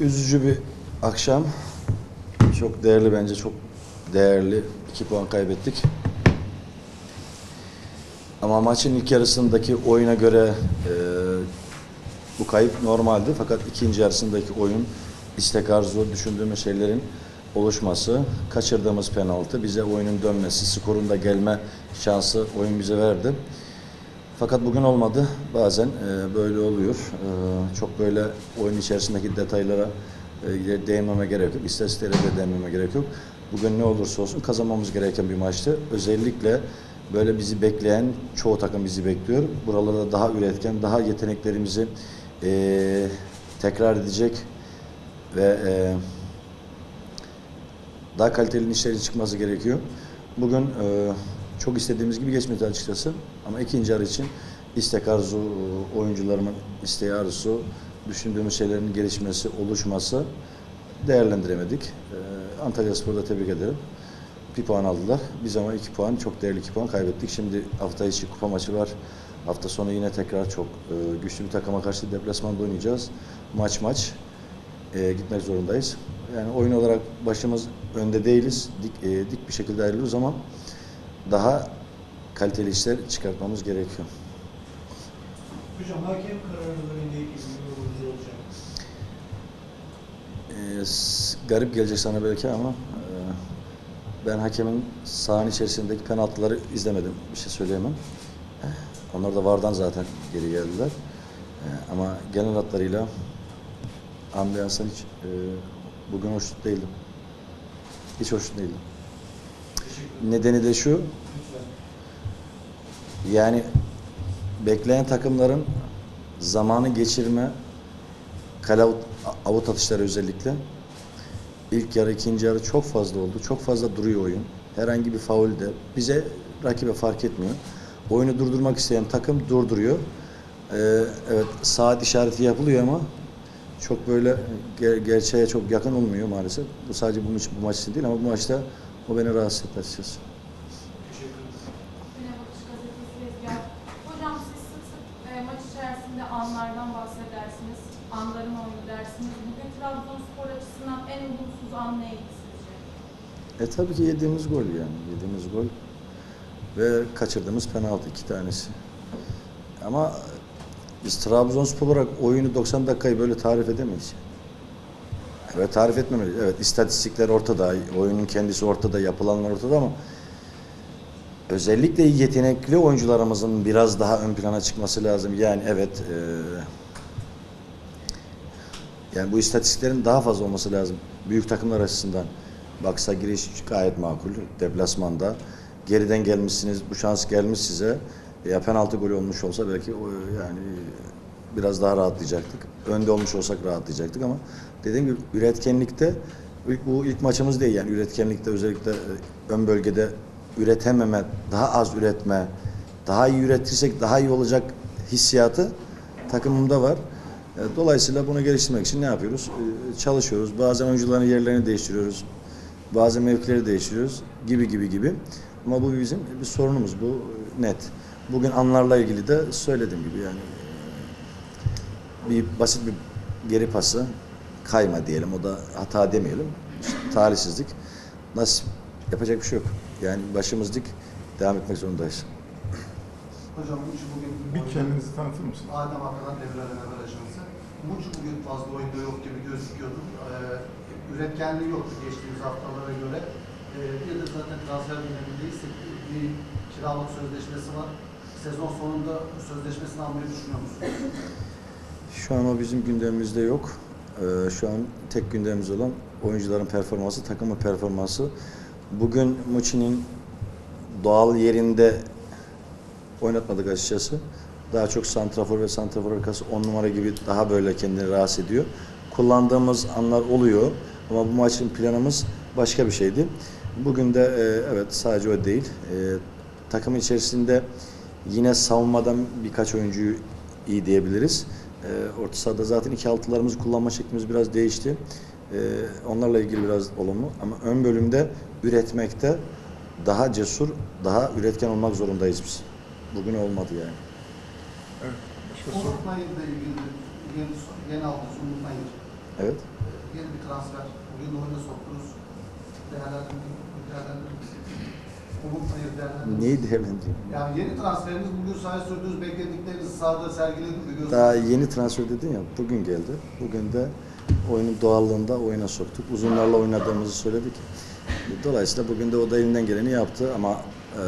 Üzücü bir akşam. Çok değerli bence çok değerli. 2 puan kaybettik. Ama maçın ilk yarısındaki oyuna göre e, bu kayıp normaldi. Fakat ikinci yarısındaki oyun istek arzu düşündüğümüz şeylerin oluşması, kaçırdığımız penaltı, bize oyunun dönmesi, skorun da gelme şansı oyun bize verdi. Fakat bugün olmadı. Bazen e, böyle oluyor. E, çok böyle oyun içerisindeki detaylara e, değinmeme gerek yok. İstatistiklere de değinmeme gerek yok. Bugün ne olursa olsun kazanmamız gereken bir maçtı. Özellikle böyle bizi bekleyen çoğu takım bizi bekliyor. Buralarda daha üretken, daha yeteneklerimizi e, tekrar edecek ve daha kaliteli işlerin çıkması gerekiyor. Bugün çok istediğimiz gibi geçmedi açıkçası. Ama ikinci yarı için istek arzu, oyuncularımın isteği arzusu, düşündüğümüz şeylerin gelişmesi, oluşması değerlendiremedik. E, Antalya Spor'da tebrik ederim. Bir puan aldılar. Biz ama iki puan, çok değerli iki puan kaybettik. Şimdi hafta içi kupa maçı var. Hafta sonu yine tekrar çok e, güçlü bir takıma karşı deplasmanda oynayacağız. Maç maç e, gitmek zorundayız. Yani oyun olarak başımız önde değiliz. Dik, e, dik bir şekilde ayrılıyoruz ama daha kaliteli işler çıkartmamız gerekiyor. Hocam hakem kararlarıyla ilgili yorumunuz olacak. E, s- garip gelecek sana belki ama e, ben hakemin sahanın içerisindeki penaltıları izlemedim. Bir şey söyleyemem. Onlar da vardan zaten geri geldiler. E, ama genel hatlarıyla ambiyansın hiç e, bugün hoşnut değildim. Hiç hoşnut değildim. Nedeni de şu. Yani bekleyen takımların zamanı geçirme, kale avut atışları özellikle ilk yarı, ikinci yarı çok fazla oldu. Çok fazla duruyor oyun. Herhangi bir faul de bize rakibe fark etmiyor. Oyunu durdurmak isteyen takım durduruyor. Ee, evet saat işareti yapılıyor ama çok böyle ger- gerçeğe çok yakın olmuyor maalesef. Bu sadece bu maç, bu maç için değil ama bu maçta o beni rahatsız etti açıkçası. Hocam siz sık sık e, maç içerisinde anlardan bahsedersiniz. Anların oyunu dersiniz. Bugün Trabzonspor açısından en olumsuz an neydi sizce? E tabii ki yediğimiz gol yani. Yediğimiz gol ve kaçırdığımız penaltı iki tanesi. Ama biz Trabzonspor olarak oyunu 90 dakikayı böyle tarif edemeyiz. Evet tarif etmemeliyiz. Evet istatistikler ortada, oyunun kendisi ortada, yapılanlar ortada ama özellikle yetenekli oyuncularımızın biraz daha ön plana çıkması lazım. Yani evet e, yani bu istatistiklerin daha fazla olması lazım. Büyük takımlar açısından. Baksa giriş gayet makul. Deplasmanda. Geriden gelmişsiniz. Bu şans gelmiş size. Ya penaltı golü olmuş olsa belki o, yani biraz daha rahatlayacaktık. Önde olmuş olsak rahatlayacaktık ama dediğim gibi üretkenlikte bu ilk maçımız değil yani üretkenlikte özellikle e, ön bölgede üretememe, daha az üretme, daha iyi üretirsek daha iyi olacak hissiyatı takımımda var. E, Dolayısıyla bunu geliştirmek için ne yapıyoruz? E, Çalışıyoruz. Bazen oyuncuların yerlerini değiştiriyoruz. Bazen mevkileri değiştiriyoruz. Gibi gibi gibi. Ama bu bizim bir sorunumuz. Bu net. Bugün anlarla ilgili de söylediğim gibi yani bir basit bir geri pası kayma diyelim. O da hata demeyelim. İşte talihsizlik. Nasip yapacak bir şey yok. Yani başımız dik devam etmek zorundayız. Hocam Muç bugün Bir kendinizi tanıtır mısınız? Adem arkadan devreden evvel ajansı. Muç bugün fazla oyunda yok gibi gözüküyordu. Ee, üretkenliği yoktu geçtiğimiz haftalara göre. Ee, bir de zaten transfer dönemindeyiz. Bir kiralık sözleşmesi var. Sezon sonunda sözleşmesini almayı düşünüyor musunuz? Şu an o bizim gündemimizde yok. Ee, şu an tek gündemimiz olan oyuncuların performansı, takımın performansı. Bugün Muçi'nin doğal yerinde oynatmadık açıkçası. Daha çok santrafor ve santrafor arkası 10 numara gibi daha böyle kendini rahatsız ediyor. Kullandığımız anlar oluyor ama bu maçın planımız başka bir şeydi. Bugün de e, evet sadece o değil. E, takım içerisinde yine savunmadan birkaç oyuncuyu iyi diyebiliriz. E, orta sahada zaten iki altılarımızı kullanma şeklimiz biraz değişti. E, onlarla ilgili biraz olumlu ama ön bölümde üretmekte daha cesur, daha üretken olmak zorundayız biz. Bugün olmadı yani. Evet. Başka soru? Umut Nayır'la ilgili yeni, yeni aldığınız Umut Nayır. Evet. Ee, yeni bir transfer. Bugün oyuna soktunuz. Değerlendirdiniz. Değerlendirdiniz. Umut. Neyi değerlendireyim? Yani yeni transferiniz bugün sahaya sürdüğünüz beklediklerinizi sahada sergilediniz mi? Daha yeni transfer dedin ya, bugün geldi. Bugün de oyunun doğallığında oyuna soktuk. Uzunlarla oynadığımızı söyledik. Dolayısıyla bugün de o da elinden geleni yaptı ama e,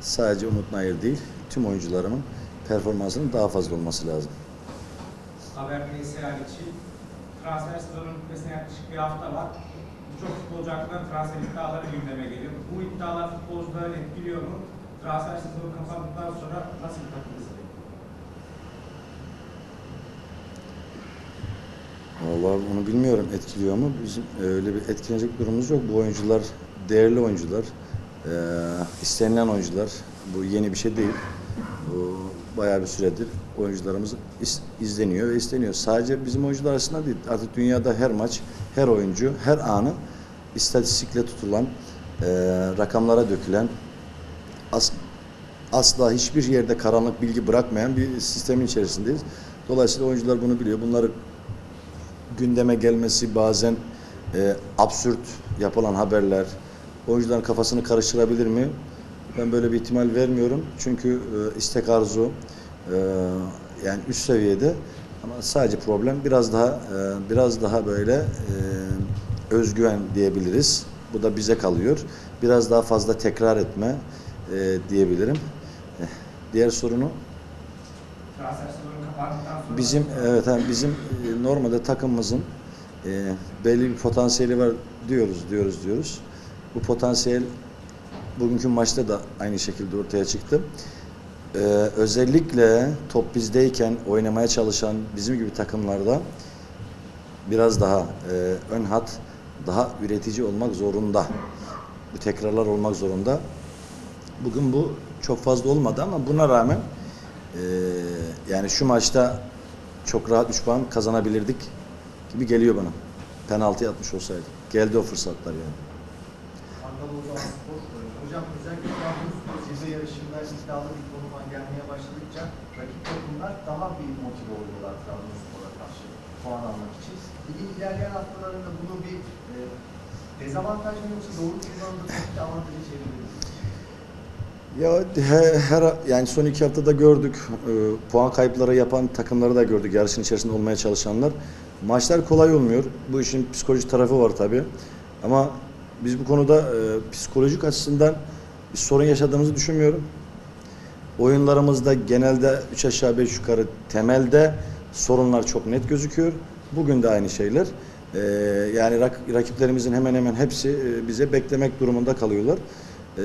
sadece Umut Nayır değil, tüm oyuncularımın performansının daha fazla olması lazım. Haber Veysel için transfer sezonunun bitmesine yaklaşık bir hafta var. Birçok futbolcu hakkında transfer iddiaları gündeme geliyor. Bu iddialar futbolcuları etkiliyor mu? Transfer sezonu kapandıktan sonra nasıl bir takım izleyecek? Vallahi onu bilmiyorum etkiliyor mu? Bizim öyle bir etkilenecek durumumuz yok. Bu oyuncular değerli oyuncular, eee, istenilen oyuncular. Bu yeni bir şey değil. Bu bayağı bir süredir oyuncularımız is- izleniyor ve isteniyor. Sadece bizim oyuncular arasında değil. Artık dünyada her maç, her oyuncu, her anı istatistikle tutulan, eee, rakamlara dökülen, as- asla hiçbir yerde karanlık bilgi bırakmayan bir sistemin içerisindeyiz. Dolayısıyla oyuncular bunu biliyor. Bunları gündeme gelmesi bazen e, absürt yapılan haberler oyuncuların kafasını karıştırabilir mi? Ben böyle bir ihtimal vermiyorum. Çünkü e, istek arzu e, yani üst seviyede ama sadece problem biraz daha e, biraz daha böyle e, özgüven diyebiliriz. Bu da bize kalıyor. Biraz daha fazla tekrar etme e, diyebilirim. Eh, Diğer sorunu Bizim evet yani bizim e, normalde takımımızın e, belli bir potansiyeli var diyoruz diyoruz diyoruz. Bu potansiyel bugünkü maçta da aynı şekilde ortaya çıktı. E, özellikle top bizdeyken oynamaya çalışan bizim gibi takımlarda biraz daha e, ön hat daha üretici olmak zorunda. Bu tekrarlar olmak zorunda. Bugün bu çok fazla olmadı ama buna rağmen ee, yani şu maçta çok rahat 3 puan kazanabilirdik gibi geliyor bana. Penaltı atmış olsaydı. Geldi o fırsatlar yani. Spor. Hocam özellikle Trabzonspor yarışında iddialı bir konuma gelmeye başladıkça rakip takımlar daha bir motive oluyorlar Trabzonspor'a puan almak için. Ligin ilerleyen haftalarında bunu bir e, dezavantaj mı yoksa doğru kullanımda tabii ki avantajı çevirebilir? Ya he- her yani son iki haftada gördük e, puan kayıpları yapan takımları da gördük yarışın içerisinde olmaya çalışanlar. Maçlar kolay olmuyor. Bu işin psikolojik tarafı var tabii. Ama biz bu konuda e, psikolojik açısından bir sorun yaşadığımızı düşünmüyorum. Oyunlarımızda genelde 3 aşağı 5 yukarı temelde sorunlar çok net gözüküyor. Bugün de aynı şeyler. Ee, yani rak- rakiplerimizin hemen hemen hepsi e, bize beklemek durumunda kalıyorlar. Ee,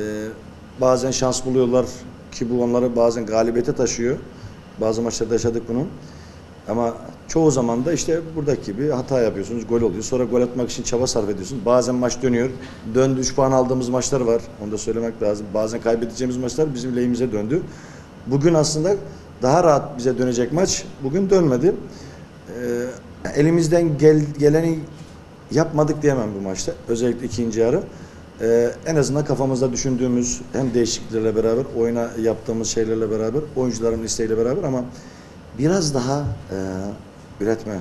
bazen şans buluyorlar ki bu onları bazen galibiyete taşıyor. Bazı maçlarda yaşadık bunu. Ama çoğu zaman da işte buradaki gibi hata yapıyorsunuz, gol oluyor. Sonra gol atmak için çaba sarf ediyorsunuz. Bazen maç dönüyor. Döndü 3 puan aldığımız maçlar var. Onu da söylemek lazım. Bazen kaybedeceğimiz maçlar bizim lehimize döndü. Bugün aslında daha rahat bize dönecek maç. Bugün dönmedi. Ee, elimizden gel, geleni yapmadık diyemem bu maçta. Özellikle ikinci yarı. Ee, en azından kafamızda düşündüğümüz hem değişikliklerle beraber, oyuna yaptığımız şeylerle beraber, oyuncuların isteğiyle beraber ama biraz daha e, üretme,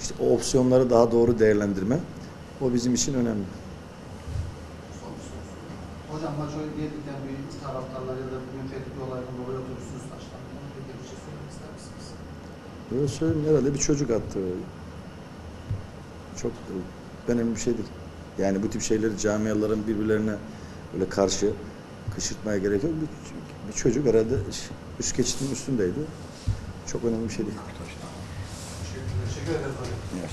işte o opsiyonları daha doğru değerlendirme o bizim için önemli. Son bir soru sorayım. Hocam maç oynayırken bir taraftarlar ya da bugün Fethi olayında dolayı otobüsünüz taşlandı. Bir şey söylemek ister misiniz? Böyle söyleyeyim herhalde bir çocuk attı. Çok e, önemli bir şey değil. Yani bu tip şeyleri camiaların birbirlerine böyle karşı kışırtmaya gerek yok. Bir, bir çocuk herhalde üst geçitin üstündeydi. Çok önemli bir şey değil. Teşekkür ederiz hocam. Evet.